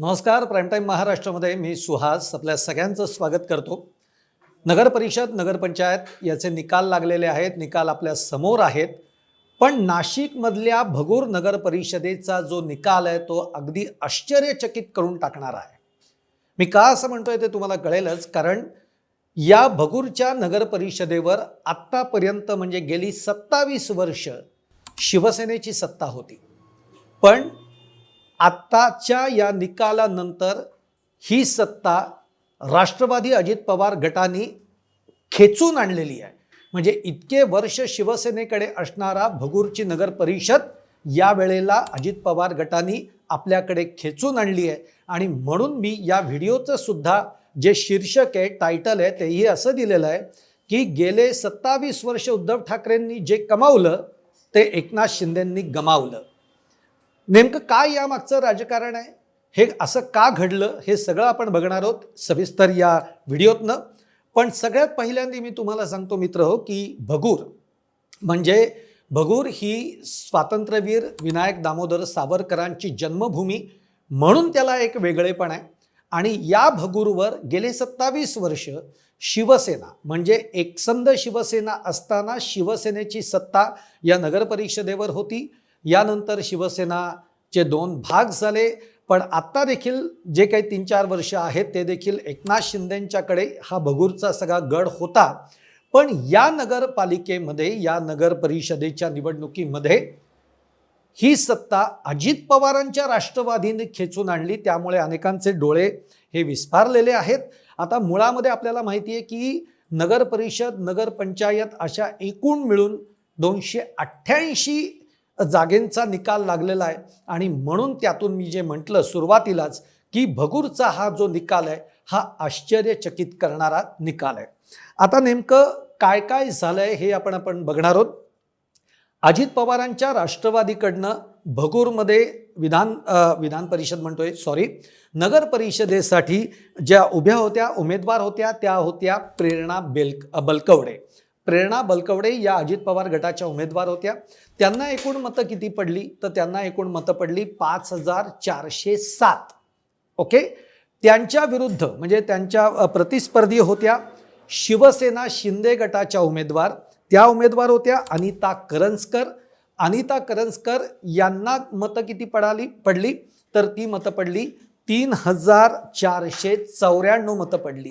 नमस्कार प्राईमटाईम महाराष्ट्रामध्ये मी सुहास आपल्या सगळ्यांचं स्वागत करतो. नगर परिषद नगरपंचायत याचे निकाल लागलेले आहेत निकाल आपल्यासमोर आहेत. पण नाशिकमधल्या भगूर नगर परिषदेचा जो निकाल आहे तो अगदी आश्चर्यचकित करून टाकणारा आहे. मी का असं म्हणतोय ते तुम्हाला कळेलच कारण या भगूरच्या नगर परिषदेवर आत्तापर्यंत म्हणजे गेली सत्तावीस वर्ष शिवसेनेची सत्ता होती. पण आत्ताच्या या निकालानंतर ही सत्ता राष्ट्रवादी अजित पवार गटाने खेचून आणलेली आहे. म्हणजे इतके वर्ष शिवसेनेकडे असणारा भगूरची नगर परिषद या वेळेला अजित पवार गटाने आपल्याकडे खेचून आणली आहे. आणि म्हणून मी या व्हिडिओचं सुद्धा जे शीर्षक आहे टायटल आहे तेही असं दिलेलं आहे की गेले सत्तावीस वर्ष उद्धव ठाकरेंनी जे कमावलं ते एकनाथ शिंदेंनी गमावलं. नेमकं काय यामागचं राजकारण आहे? हे असं का घडलं? हे सगळं आपण बघणार आहोत सविस्तर या व्हिडिओतनं. पण सगळ्यात पहिल्यांदा मी तुम्हाला सांगतो मित्र हो की भगूर म्हणजे भगूर ही स्वातंत्र्यवीर विनायक दामोदर सावरकरांची जन्मभूमी म्हणून त्याला एक वेगळेपण आहे. आणि या भगूरवर गेले सत्तावीस वर्ष शिवसेना म्हणजे एकसंध शिवसेना असताना शिवसेनेची सत्ता या नगरपरिषदेवर होती. यानंतर शिवसेनाचे दोन भाग झाले. पण आत्ता देखील जे काही तीन चार वर्ष आहेत ते देखील एकनाथ शिंदेंच्याकडे हा भगूरचा सगळा गड होता. पण या नगरपालिकेमध्ये या नगर परिषदेच्या निवडणुकीमध्ये ही सत्ता अजित पवारांच्या राष्ट्रवादीने खेचून आणली. त्यामुळे अनेकांचे डोळे हे विस्फारलेले आहेत. आता मुळामध्ये आपल्याला माहिती आहे की नगर परिषद नगरपंचायत अशा एकूण मिळून दोनशे अठ्ठ्याऐंशी जागेंचा निकाल लागलेला आहे. आणि म्हणून त्यातून मी जे म्हटलं सुरुवातीलाच की भगूरचा हा जो निकाल आहे हा आश्चर्यचकित करणारा निकाल आहे. आता नेमकं काय काय झालंय हे आपण आपण बघणार आहोत. अजित पवारांच्या राष्ट्रवादीकडनं भगूरमध्ये विधान विधान परिषद म्हणतोय सॉरी नगर परिषदेसाठी ज्या उभ्या होत्या उमेदवार होत्या त्या होत्या प्रेरणा बेल बलकवडे. प्रेरणा बलकवडे या अजित पवार गटाच्या उमेदवार होत्या. त्यांना एकूण मतं किती पडली? तर त्यांना एकूण मतं पडली पाच हजार चारशे सात. ओके? त्यांच्या विरुद्ध म्हणजे त्यांच्या प्रतिस्पर्धी होत्या शिवसेना शिंदे गटाच्या उमेदवार. त्या उमेदवार होत्या अनिता करंजकर. अनिता करंजकर यांना मतं किती पडाली पडली? तर ती मतं पडली तीन हजार चारशे चौऱ्याण्णव मतं पडली.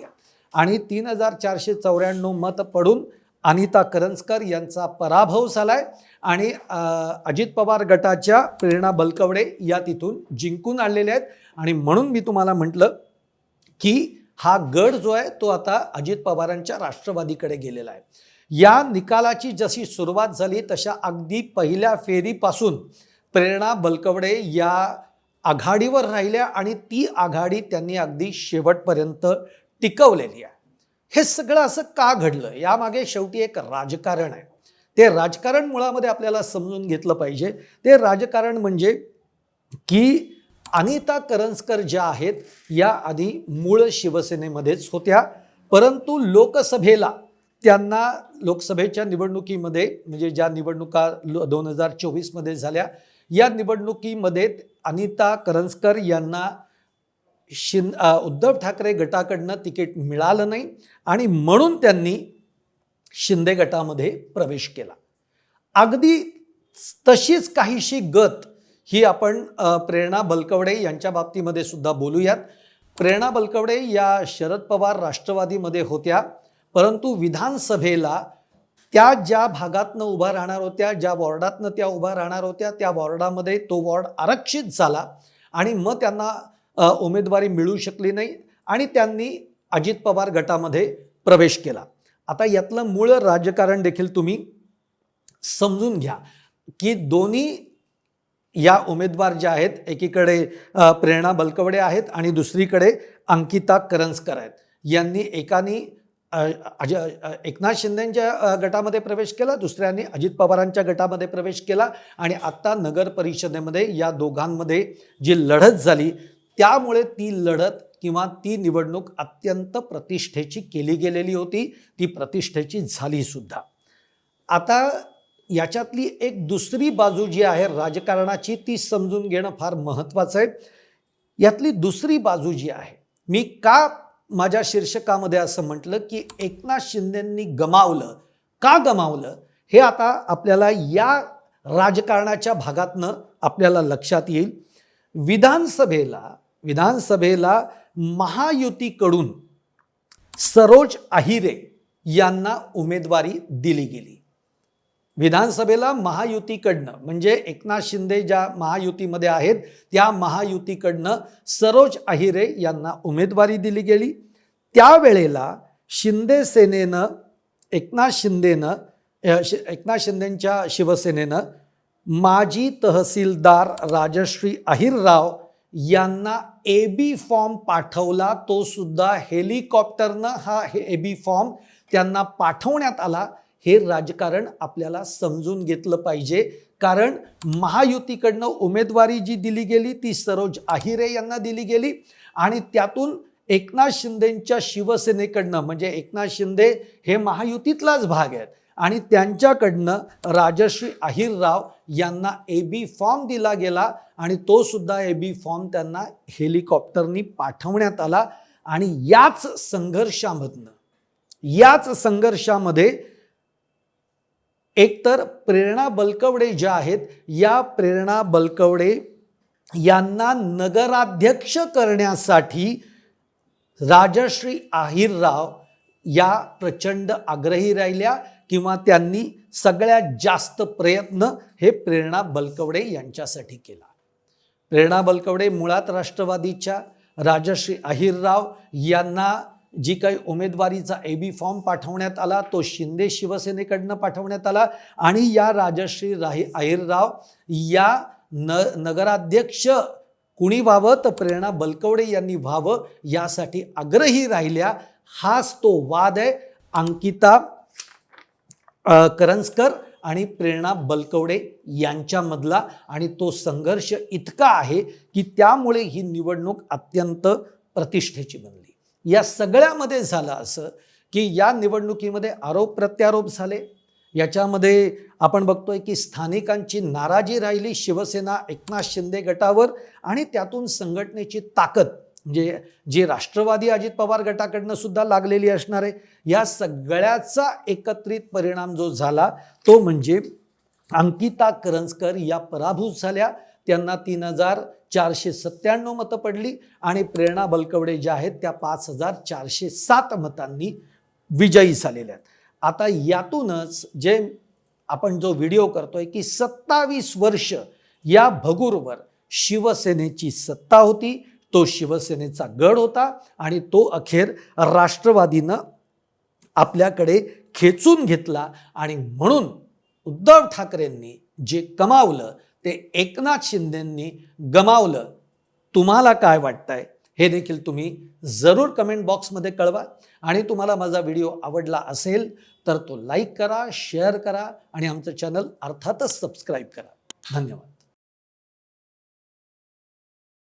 आणि तीन हजार चारशे चौऱ्याण्णव मतं पडून अनिता करंजकर यांचा पराभव झालाय आणि अजित पवार गटाच्या प्रेरणा बलकवडे या तिथून जिंकून आणलेल्या आहेत. आणि म्हणून मी तुम्हाला म्हटलं की हा गड जो आहे तो आता अजित पवारांच्या राष्ट्रवादीकडे गेलेला आहे. या निकालाची जशी सुरुवात झाली तशा अगदी पहिल्या फेरीपासून प्रेरणा बलकवडे या आघाडीवर राहिल्या आणि ती आघाडी त्यांनी अगदी शेवटपर्यंत टिकवलेली आहे. हे सगळं असं का घडलं? यामागे शेवटी एक राजकारण आहे. ते राजकारण मुळामध्ये आपल्याला समजून घेतलं पाहिजे. ते राजकारण म्हणजे की अनिता करंजकर ज्या आहेत या आधी मूळ शिवसेनेमध्येच होत्या. परंतु लोकसभेला त्यांना लोकसभेच्या निवडणुकीमध्ये म्हणजे ज्या निवडणुका दोन हजार चोवीसमध्ये झाल्या या निवडणुकीमध्ये अनिता करंजकर यांना शिन उद्धव ठाकरे गटाकडनं तिकीट मिळालं नाही आणि म्हणून त्यांनी शिंदे गटामध्ये प्रवेश केला. अगदी तशीच काहीशी गत ही आपण प्रेरणा बलकवडे यांच्या बाबतीमध्ये सुद्धा बोलूयात. प्रेरणा बलकवडे या शरद पवार राष्ट्रवादीमध्ये होत्या परंतु विधानसभेला त्या ज्या भागातनं उभा राहणार होत्या ज्या वॉर्डातनं त्या उभा राहणार होत्या त्या वॉर्डामध्ये तो वॉर्ड आरक्षित झाला आणि मग त्यांना उमेदवारी मिळू शकली नाही आणि त्यांनी अजित पवार गटामध्ये प्रवेश केला. आता यातलं मूळ राजकारण देखील तुम्ही समजून घ्या की दोन्ही या उमेदवार ज्या आहेत एकीकडे प्रेरणा बलकवडे आहेत आणि दुसरीकडे अंकिता करंजकर आहेत. यांनी एकानी अज एकनाथ शिंदेच्या गटामध्ये प्रवेश केला दुसऱ्यांनी अजित पवारांच्या गटामध्ये प्रवेश केला आणि आत्ता नगर परिषदेमध्ये या दोघांमध्ये जी लढत झाली त्यामुळे ती लढत किंवा ती निवडणूक अत्यंत प्रतिष्ठेची केली गेलेली होती. ती प्रतिष्ठेची झाली सुद्धा. आता याच्यातली एक दुसरी बाजू जी आहे राजकारणाची ती समजून घेणं फार महत्त्वाचं आहे. यातली दुसरी बाजू जी आहे मी का माझ्या शीर्षकामध्ये असं म्हटलं की एकनाथ शिंदेंनी गमावलं? का गमावलं? हे आता आपल्याला या राजकारणाच्या भागातनं आपल्याला लक्षात येईल. विधानसभेला विधानसभेला महायुतीकडून सरोज अहिरे यांना उमेदवारी दिली गेली. विधानसभेला महायुतीकडनं म्हणजे एकनाथ शिंदे ज्या महायुतीमध्ये आहेत त्या महायुतीकडनं सरोज अहिरे यांना उमेदवारी दिली गेली. त्यावेळेला शिंदे सेनेनं एकनाथ शिंदेनं शि- एकनाथ शिंदेंच्या शिवसेनेनं माजी तहसीलदार राजश्री अहिरराव यांना ए बी फॉर्म पाठवला तो सुद्धा हेलिकॉप्टरनं हा हे ए बी फॉर्म त्यांना पाठवण्यात आला. हे राजकारण आपल्याला समजून घेतलं पाहिजे. कारण महायुतीकडनं उमेदवारी जी दिली गेली ती सरोज आहिरे यांना दिली गेली. आणि त्यातून एकनाथ शिंदेंच्या शिवसेनेकडनं म्हणजे एकनाथ शिंदे हे महायुतीतलाच भाग आहेत. आणि त्यांच्याकडनं राजश्री अहिरराव यांना ए बी फॉर्म दिला गेला आणि तो सुद्धा ए बी फॉर्म त्यांना हेलिकॉप्टरनी पाठवण्यात आला. आणि याच संघर्षामधनं याच संघर्षामध्ये एकतर प्रेरणा बलकवडे ज्या आहेत या प्रेरणा बलकवडे यांना नगराध्यक्ष करण्यासाठी राजश्री आहिरराव या प्रचंड आग्रही राहिल्या. किंवा त्यांनी सगळ्यात जास्त प्रयत्न हे प्रेरणा बलकवडे यांच्यासाठी केला. प्रेरणा बलकवडे मुळात राष्ट्रवादीच्या राजश्री अहिरराव यांना जी काही उमेदवारीचा ए बी फॉर्म पाठवण्यात आला तो शिंदे शिवसेनेकडनं पाठवण्यात आला आणि या राजश्री राही अहिरराव या न नगराध्यक्ष कुणी व्हावं तर प्रेरणा बलकवडे यांनी व्हावं यासाठी आग्रही राहिल्या. हाच तो वाद आहे. अंकिता करंजकर आणि प्रेरणा बलकवडे यांच्यामधला आणि तो संघर्ष इतका आहे की त्यामुळे ही निवडणूक अत्यंत प्रतिष्ठेची बनली. या सगळ्यामध्ये झालं असं की या निवडणुकीमध्ये आरोप प्रत्यारोप झाले. याच्यामध्ये आपण बघतोय की स्थानिकांची नाराजी राहिली शिवसेना एकनाथ शिंदे गटावर आणि त्यातून संघटनेची ताकद म्हणजे जे राष्ट्रवादी अजित पवार गटाकडनं सुद्धा लागलेली असणार आहे या सगळ्याचा एकत्रित परिणाम जो झाला तो म्हणजे अंकिता करंजकर या पराभूत झाल्या. त्यांना तीन हजार चारशे सत्त्याण्णव मतं पडली आणि प्रेरणा बलकवडे ज्या आहेत त्या पाच हजार चारशे सात मतांनी विजयी झालेल्या आहेत. आता यातूनच जे आपण जो व्हिडिओ करतोय की सत्तावीस वर्ष या भगूरवर शिवसेनेची सत्ता होती तो शिवसेनेचा गड होता आणि तो अखेर राष्ट्रवादीनं आपल्याकडे खेचून घेतला आणि म्हणून उद्धव ठाकरेंनी जे कमावलं ते एकनाथ शिंदेंनी गमावलं. तुम्हाला काय वाटतंय? हे देखील तुम्ही जरूर कमेंट बॉक्समध्ये कळवा. आणि तुम्हाला माझा व्हिडिओ आवडला असेल तर तो लाईक करा शेअर करा आणि आमचं चॅनल अर्थातच सबस्क्राईब करा. धन्यवाद.